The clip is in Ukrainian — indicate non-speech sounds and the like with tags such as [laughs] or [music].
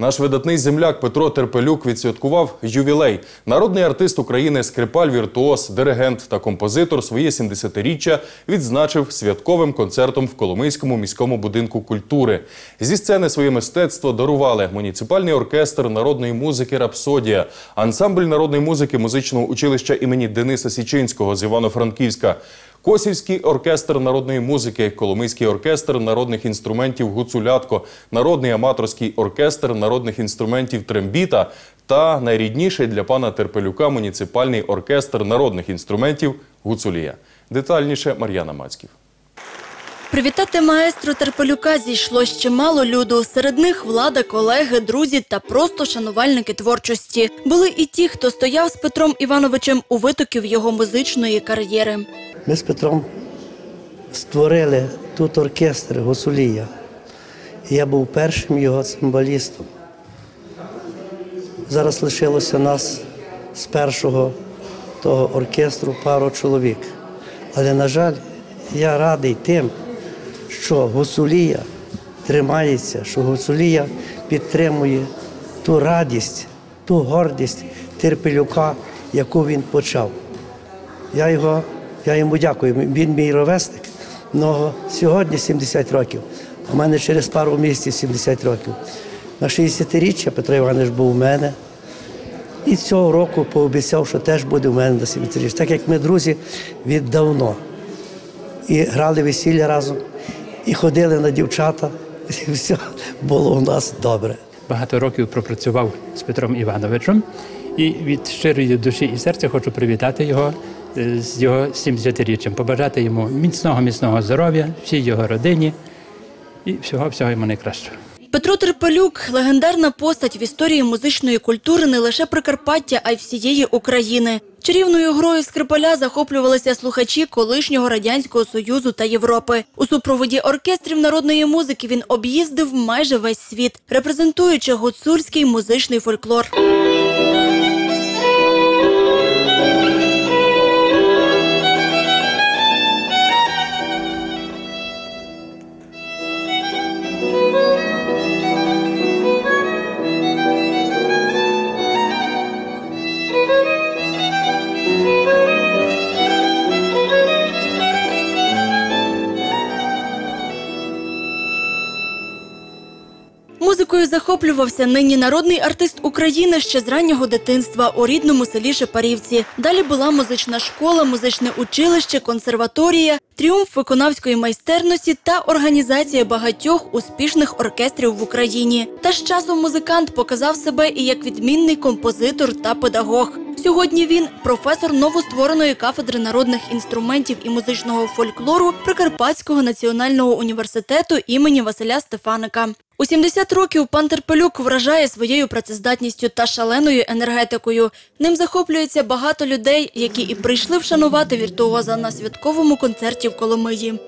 Наш видатний земляк Петро Терпелюк відсвяткував ювілей. Народний артист України, скрипаль, віртуоз, диригент та композитор своє 70-річчя відзначив святковим концертом в Коломийському міському будинку культури. Зі сцени своє мистецтво дарували муніципальний оркестр народної музики Рапсодія, ансамбль народної музики музичного училища імені Дениса Січинського з Івано-Франківська. Косівський оркестр народної музики, Коломийський оркестр народних інструментів Гуцулятко, народний аматорський оркестр народних інструментів Трембіта та найрідніший для пана Терпелюка муніципальний оркестр народних інструментів Гуцулія. Детальніше Мар'яна Мацьків. Привітати маестро Терпелюка зійшло ще мало люду. Серед них влада, колеги, друзі та просто шанувальники творчості. Були і ті, хто стояв з Петром Івановичем у витоків його музичної кар'єри. Ми з Петром створили тут оркестр Госулія. Я був першим його цимбалістом. Зараз лишилося нас з першого того оркестру пару чоловік. Але, на жаль, я радий тим, що Гусулія тримається, що Гусулія підтримує ту радість, ту гордість терпелюка, яку він почав. Я його, я йому дякую. Він мій ровесник. Но сьогодні 70 років, а в мене через пару місяців 70 років. На 60-річчя Петро Іванович був у мене. І цього року пообіцяв, що теж буде у мене на 70-річчя. Так як ми друзі віддавно. І грали весілля разом, і ходили на дівчата, [laughs] і все було у нас добре. багато років пропрацював з Петром Івановичем. І від щирої душі і серця хочу привітати його е, з його 70-річчям, побажати йому міцного, міцного здоров'я, всій його родині і всього, всього йому найкращого. Петро Терпелюк – легендарна постать в історії музичної культури не лише Прикарпаття, а й всієї України. Чарівною грою скрипаля захоплювалися слухачі колишнього Радянського Союзу та Європи. У супроводі оркестрів народної музики він об'їздив майже весь світ, репрезентуючи гуцульський музичний фольклор. Музикою захоплювався нині народний артист України ще з раннього дитинства у рідному селі Шепарівці. Далі була музична школа, музичне училище, консерваторія, тріумф виконавської майстерності та організація багатьох успішних оркестрів в Україні. Та з часом музикант показав себе і як відмінний композитор та педагог. Сьогодні він професор новоствореної кафедри народних інструментів і музичного фольклору Прикарпатського національного університету імені Василя Стефаника. У 70 років пан Терпелюк вражає своєю працездатністю та шаленою енергетикою. Ним захоплюється багато людей, які і прийшли вшанувати віртуоза на святковому концерті в Коломиї.